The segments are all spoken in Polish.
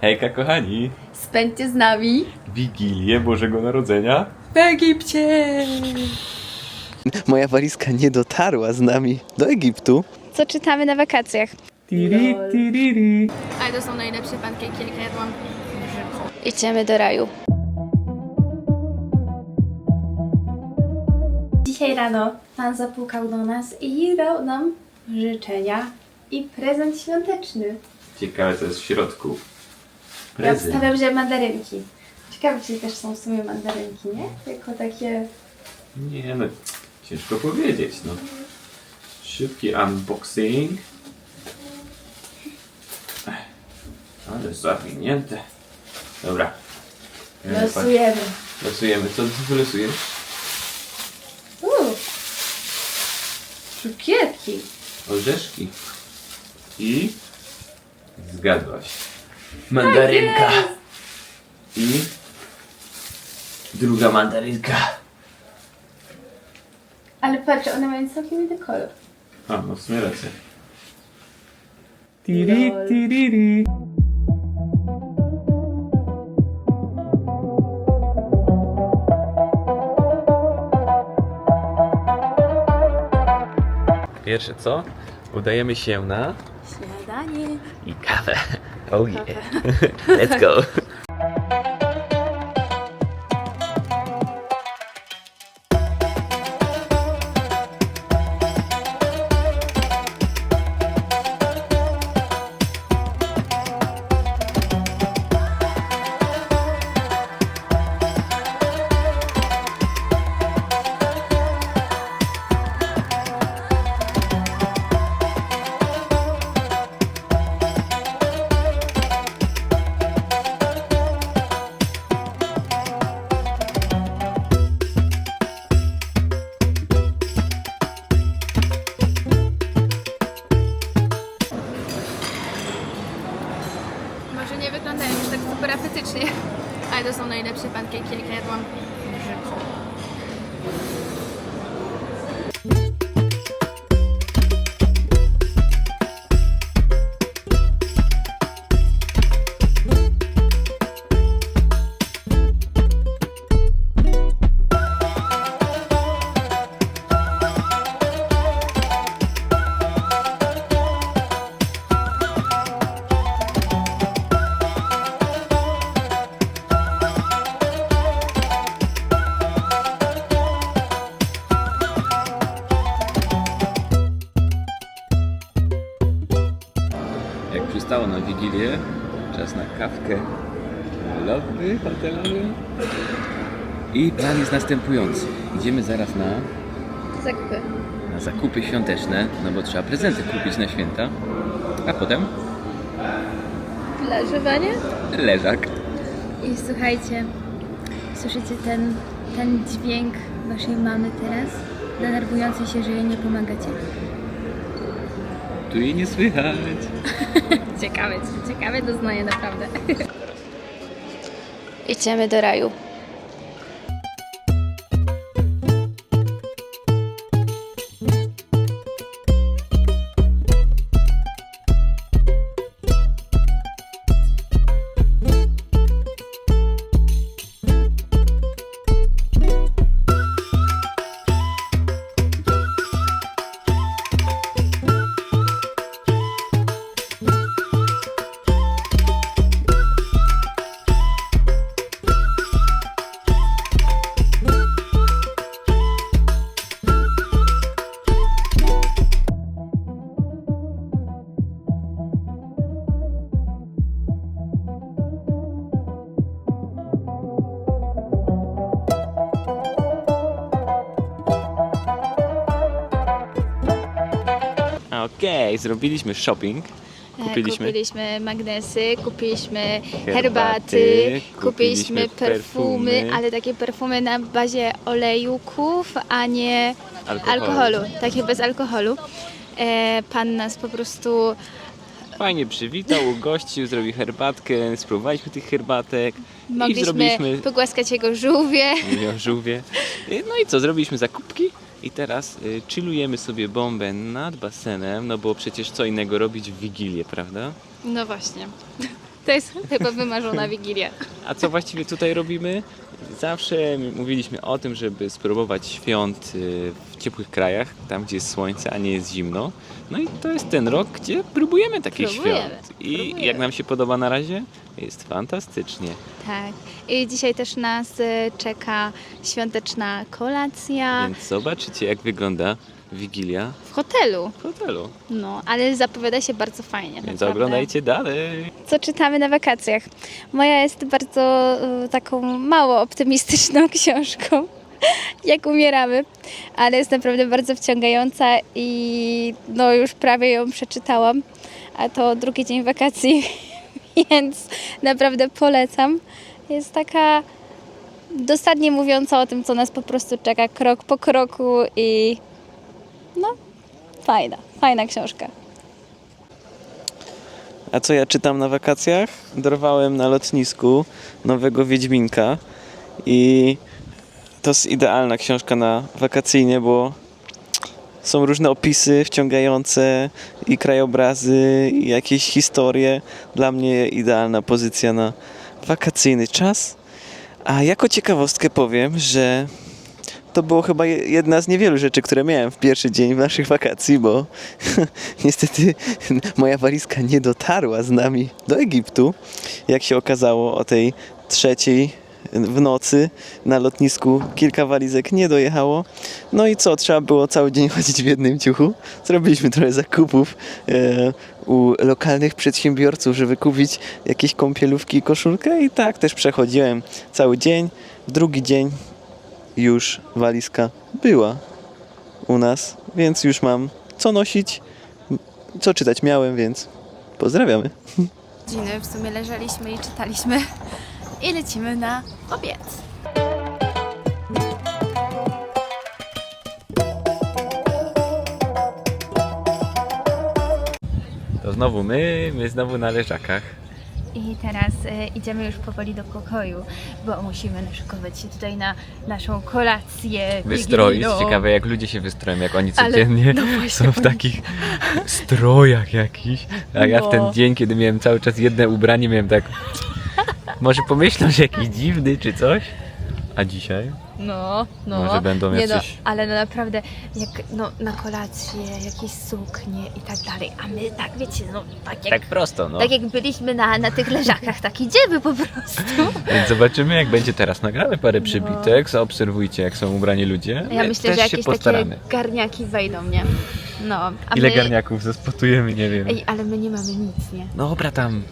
Hejka kochani! Spędźcie z nami Wigilię Bożego Narodzenia. w Egipcie! Moja walizka nie dotarła z nami do Egiptu. Co czytamy na wakacjach? Tiri, tiriri. Ale to są najlepsze pankejki, jakie jadłam w życiu. Idziemy do raju. Dzisiaj rano pan zapukał do nas i dał nam życzenia i prezent świąteczny. Ciekawe co jest w środku. Ja Prezent. obstawiam, że mandarynki. Ciekawe, czy też są w sumie mandarynki, nie? Jako takie... Nie no, ciężko powiedzieć no. Szybki unboxing. Ech, Ale zawinięte. Dobra. E, Losujemy. patrz, Losujemy. Co ty wylosujesz? Uuu. Cukierki. Orzeszki. I... Zgadłaś. Mandarynka. I... Druga mandarynka. Ale patrz, one mają całkiem inny kolor. A, no w sumie rację. Tiri, tiriri. Pierwsze co? Udajemy się na Śniadanie. i kawę. Oh yeah. Let's go. Wigilię, czas na kawkę lobby hotelowy. I plan jest następujący. Idziemy zaraz na, Zakupy. na zakupy świąteczne, no bo trzeba prezenty kupić na święta. A potem Plażowanie? leżak. I słuchajcie, słyszycie ten, ten dźwięk waszej mamy teraz? Denerwujący się, że jej nie pomagacie? Tu jej nie słychać. Ciekawe, ciekawe doznaję naprawdę. Idziemy do raju. Zrobiliśmy shopping. E, Kupiliśmy Kupiliśmy magnesy, kupiliśmy Herbaty, herbaty, kupiliśmy kupiliśmy perfumy. perfumy, ale takie perfumy na bazie olejuków, a nie Alkoholu. alkoholu, takie bez alkoholu. E, pan nas po prostu Fajnie przywitał, ugościł, zrobił herbatkę, spróbowaliśmy tych herbatek i mogliśmy zrobiliśmy pogłaskać jego żółwie. Mówię o żółwie. No i co, zrobiliśmy zakupki i teraz y, chillujemy sobie bombę nad basenem, no bo przecież co innego robić w Wigilię, prawda? No właśnie. To jest chyba wymarzona Wigilia. A co właściwie tutaj robimy? Zawsze mówiliśmy o tym, żeby spróbować świąt y, w ciepłych krajach, tam gdzie jest słońce, a nie jest zimno. No i to jest ten rok, gdzie próbujemy takich Próbujemy, świąt. I próbujemy. jak nam się podoba na razie? Jest fantastycznie. Tak. I dzisiaj też nas y, czeka świąteczna kolacja Więc zobaczycie, jak wygląda Wigilia w hotelu. w hotelu. No, ale zapowiada się bardzo fajnie. Więc naprawdę. oglądajcie dalej. Co czytamy na wakacjach? Moja jest bardzo y, taką mało optymistyczną książką. Jak umieramy, ale jest naprawdę bardzo wciągająca i no już prawie ją przeczytałam, a to drugi dzień wakacji, więc naprawdę polecam. Jest taka dosadnie mówiąca o tym, co nas po prostu czeka krok po kroku i no fajna, fajna książka. A co ja czytam na wakacjach? Dorwałem na lotnisku nowego Wiedźminka i to jest idealna książka na wakacyjnie, bo są różne opisy wciągające i krajobrazy i jakieś historie. Dla mnie idealna pozycja na wakacyjny czas. A jako ciekawostkę powiem, że to było chyba je- jedna z niewielu rzeczy, które miałem w pierwszy dzień naszych wakacji, bo niestety moja walizka nie dotarła z nami do Egiptu. Jak się okazało o tej trzeciej w nocy na lotnisku kilka walizek nie dojechało. No i co, trzeba było cały dzień chodzić w jednym ciuchu. Zrobiliśmy trochę zakupów e, u lokalnych przedsiębiorców, żeby kupić jakieś kąpielówki i koszulkę i tak też przechodziłem cały dzień. Drugi dzień już walizka była u nas, więc już mam co nosić, co czytać miałem, więc pozdrawiamy. godziny w sumie leżeliśmy i czytaliśmy i lecimy na obiad. To znowu my, my znowu na leżakach. I teraz e, idziemy już powoli do pokoju, bo musimy naszykować się tutaj na naszą kolację. Wystroić. wigilijną. Ciekawe jak ludzie się wystroją, jak oni Ale- codziennie no właśnie, są w oni- takich strojach jakichś. A ja w No. ten dzień, kiedy miałem cały czas jedne ubranie, miałem tak... Może pomyślą, że jakiś dziwny czy coś. A dzisiaj? No, no. Może będą Nie jacyś- No, ale no naprawdę, jak no, na kolację, jakieś suknie i tak dalej, a my tak, wiecie, no tak jak, Tak prosto, no. tak jak byliśmy na, na tych leżakach, tak idziemy po prostu. Więc zobaczymy jak będzie teraz. Nagramy parę przybitek, zaobserwujcie jak są ubrani ludzie. Ja My myślę, też że się jakieś postaramy. takie garniaki wejdą, nie? No, a Ile my... garniaków zaspotujemy, nie wiem. Ej, ale my nie mamy nic, nie? Dobra tam,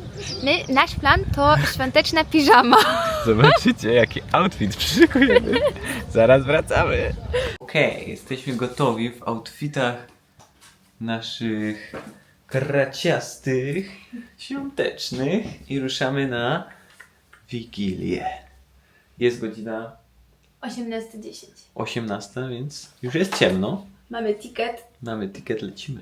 My, nasz plan to świąteczna piżama. zobaczycie jaki outfit przyszykujemy. Zaraz wracamy. Okej, jesteśmy gotowi w outfitach naszych kraciastych, świątecznych i ruszamy na Wigilię. Jest godzina 18.10. 18, więc już jest ciemno. Mamy ticket. Mamy ticket, lecimy.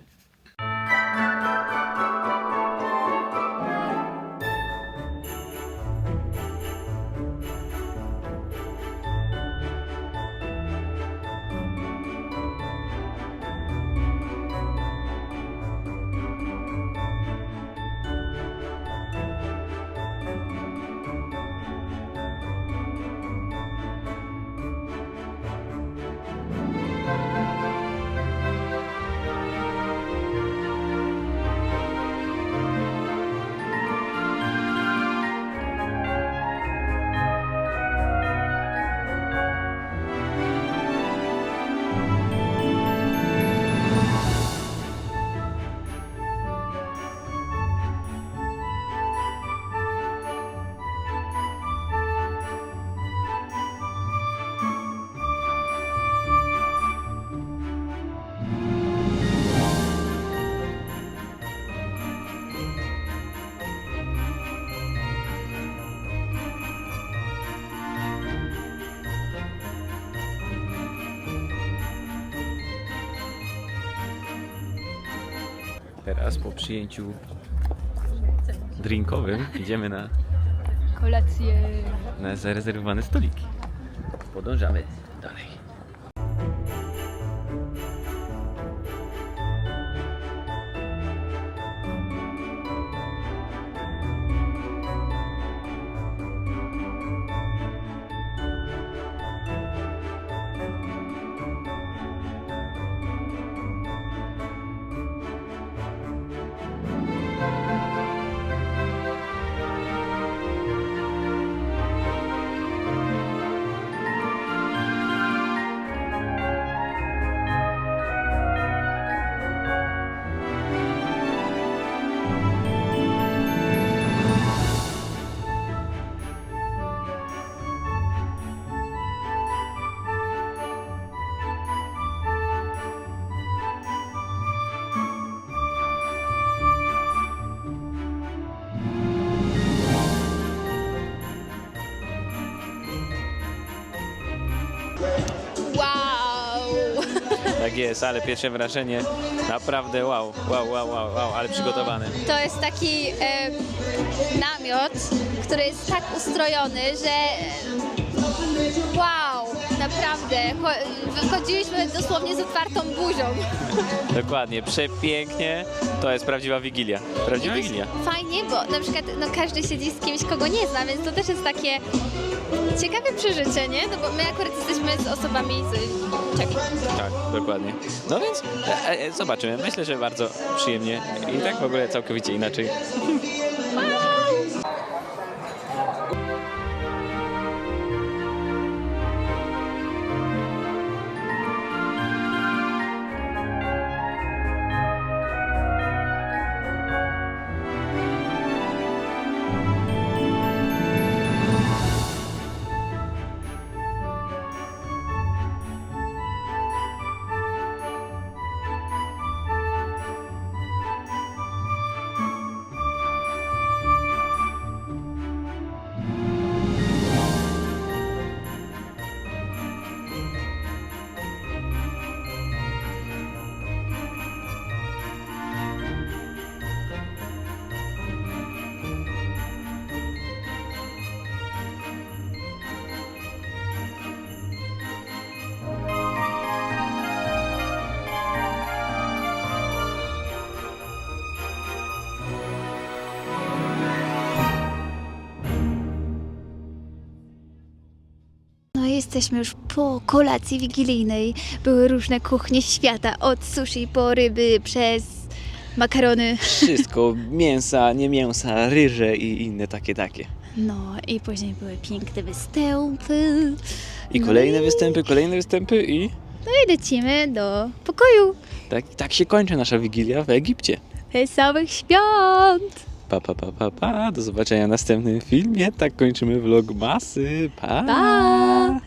Teraz po przyjęciu drinkowym idziemy na, Kolację. na zarezerwowane stoliki. Podążamy dalej. Tak jest, ale pierwsze wrażenie naprawdę wow, wow, wow, wow, wow ale przygotowane. To jest taki e, namiot, który jest tak ustrojony, że wow, naprawdę. Cho- Wychodziliśmy dosłownie z otwartą buzią. Dokładnie, przepięknie, to jest prawdziwa Wigilia. Prawdziwa Też Wigilia. Fajnie, bo na przykład no, każdy siedzi z kimś, kogo nie zna, więc to też jest takie ciekawe przeżycie, nie? No bo my akurat jesteśmy z osobami z Czech. Tak, dokładnie. No więc e, e, zobaczymy. Myślę, że bardzo przyjemnie i tak w ogóle całkowicie inaczej. jesteśmy już po kolacji wigilijnej. Były różne kuchnie świata, od sushi po ryby, przez makarony. Wszystko, mięsa, nie mięsa, ryże i inne takie, takie. No i później były piękne występy. I kolejne występy, kolejne występy i No i lecimy do pokoju. tak, tak się kończy nasza Wigilia w Egipcie. Wesołych świąt! Pa, pa, pa, pa, pa. Do zobaczenia w następnym filmie. Tak kończymy vlog masy. Pa! Pa!